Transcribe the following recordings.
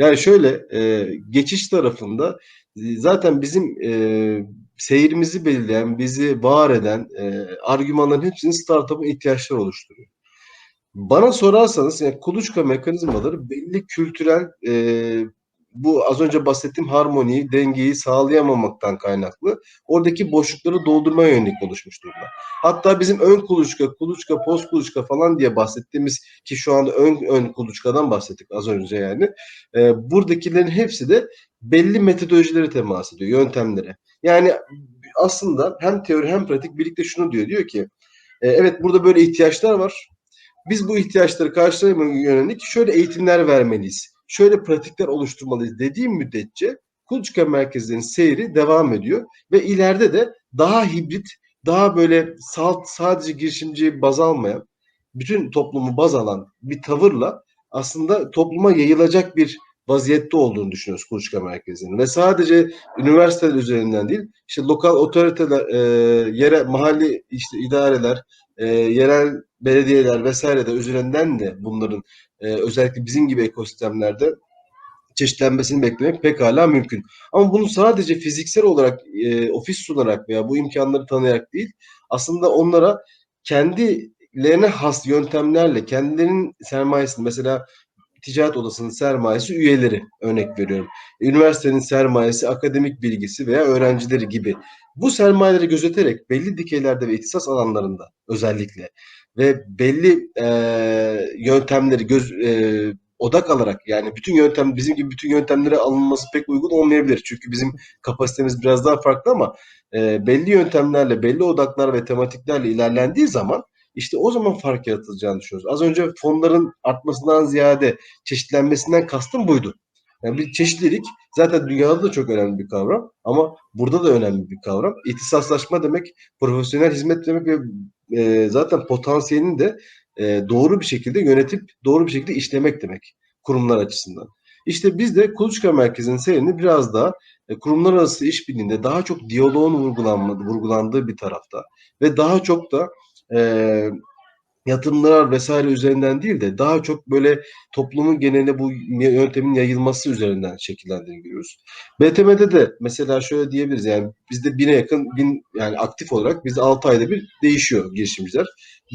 Yani şöyle, eee, geçiş tarafında, eee, zaten bizim, eee, seyrimizi belirleyen, bizi var eden, eee, argümanların hepsini startup'ın ihtiyaçları oluşturuyor. Bana sorarsanız, yani, kuluçka mekanizmaları belli kültürel, eee, bu az önce bahsettiğim harmoniyi, dengeyi sağlayamamaktan kaynaklı oradaki boşlukları doldurmaya yönelik oluşmuş durumda. Hatta bizim ön kuluçka, kuluçka, post kuluçka falan diye bahsettiğimiz ki şu anda ön ön kuluçkadan bahsettik az önce yani. Eee, buradakilerin hepsi de belli metodolojilere temas ediyor, yöntemlere. Yani aslında hem teori hem pratik birlikte şunu diyor, diyor ki, eee, evet burada böyle ihtiyaçlar var. Biz bu ihtiyaçları karşılamaya yönelik şöyle eğitimler vermeliyiz, şöyle pratikler oluşturmalıyız dediği müddetçe kuluçka merkezlerinin seyri devam ediyor ve ileride de daha hibrit, daha böyle salt sadece girişimciyi baz almayan, bütün toplumu baz alan bir tavırla aslında topluma yayılacak bir vaziyette olduğunu düşünüyoruz kuluçka merkezlerinin ve sadece üniversiteler üzerinden değil, işte lokal otoriteler, eee, yere mahalli işte idareler, eee, yerel belediyeler vs. de üzerinden de bunların, eee, özellikle bizim gibi ekosistemlerde çeşitlenmesini beklemek pekâlâ mümkün. Ama bunu sadece fiziksel olarak, eee, ofis sunarak veya bu imkânları tanıyarak değil, aslında onlara kendilerine has yöntemlerle kendilerinin sermayesini mesela ticaret odasının sermayesi üyeleri örnek veriyorum. Üniversitenin sermayesi akademik bilgisi veya öğrencileri gibi. Bu sermayeleri gözeterek belli dikeylerde ve ihtisas alanlarında özellikle ve belli, eee, yöntemleri göz eee, odak alarak yani bütün yöntem bizim gibi bütün yöntemlere alınması pek uygun olmayabilir. Çünkü bizim kapasitemiz biraz daha farklı ama, eee, belli yöntemlerle, belli odaklar ve tematiklerle ilerlendiği zaman işte o zaman fark yaratılacağını düşünüyoruz. Az önce fonların artmasından ziyade çeşitlenmesinden kastım buydu. Yani bir çeşitlilik zaten dünyada da çok önemli bir kavram ama burada da önemli bir kavram. İhtisaslaşma demek, profesyonel hizmet demek ve, eee, zaten potansiyelini de, eee, doğru bir şekilde yönetip doğru bir şekilde işlemek demek kurumlar açısından. İşte biz de kuluçka merkezinin seyrini biraz daha, eee, kurumlar arası işbirliğinde daha çok diyaloğun vurgulanma vurgulandığı bir tarafta ve daha çok da, É, yatırımlar vs. üzerinden değil de daha çok böyle toplumun geneline bu yöntemin yayılması üzerinden şekillendiğini görüyoruz. BTM'de de mesela şöyle diyebiliriz, yani bizde 1000'e yakın 1000 yani aktif olarak bizde 6 ayda bir değişiyor girişimciler.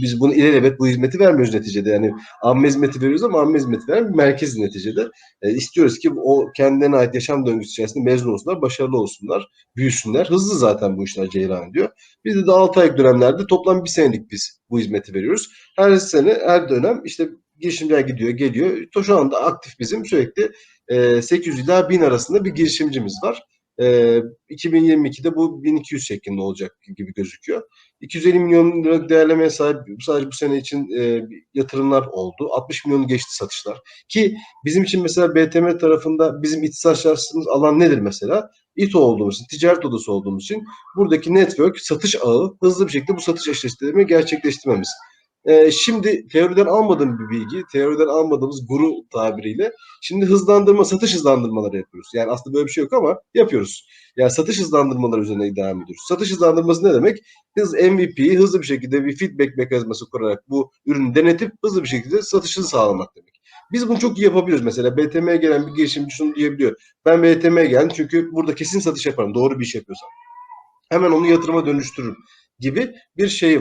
Biz bunu ilelebet bu hizmeti vermiyoruz neticede. Yani amme hizmeti veriyoruz ama amme hizmeti veren bir merkeziz neticede. Eee, istiyoruz ki o kendilerine ait yaşam döngüsü içerisinde mezun olsunlar, başarılı olsunlar, büyüsünler. Hızlı zaten bu işler cereyan ediyor. Bizde de 6 aylık dönemlerde toplam 1 senelik biz bu hizmeti veriyoruz. Her sene, her dönem işte girişimciler gidiyor, geliyor. Şu anda aktif bizim sürekli, eee, 800 ila 1000 arasında bir girişimcimiz var. Eee, 2022'de bu 1200 şeklinde olacak gibi gözüküyor. ₺250.000.000'lık değerlemeye sahip sadece bu sene için, eee, yatırımlar oldu. 60.000.000'u geçti satışlar ki bizim için mesela BTM tarafında bizim ihtisaslaştığımız alan nedir mesela? İTO olduğumuz için, ticaret odası olduğumuz için buradaki network, satış ağı hızlı bir şekilde bu satış eşleştirmeyi gerçekleştirmemiz. Eee, şimdi teoriden almadığım bir bilgi, teoriden almadığımız guru tabiriyle şimdi hızlandırma, satış hızlandırmaları yapıyoruz. Yani aslında böyle bir şey yok ama yapıyoruz. Yani satış hızlandırmaları üzerine devam ediyoruz. Satış hızlandırması ne demek? Hız MVP'yi hızlı bir şekilde bir feedback mekanizması kurarak bu ürünü denetip hızlı bir şekilde satışını sağlamak demek. Biz bunu çok iyi yapabiliyoruz. Mesela BTM'ye gelen bir girişimci şunu diyebiliyor: "Ben BTM'ye geldim çünkü burada kesin satış yaparım doğru bir iş yapıyorsam. Hemen onu yatırıma dönüştürürüm." gibi bir şeyi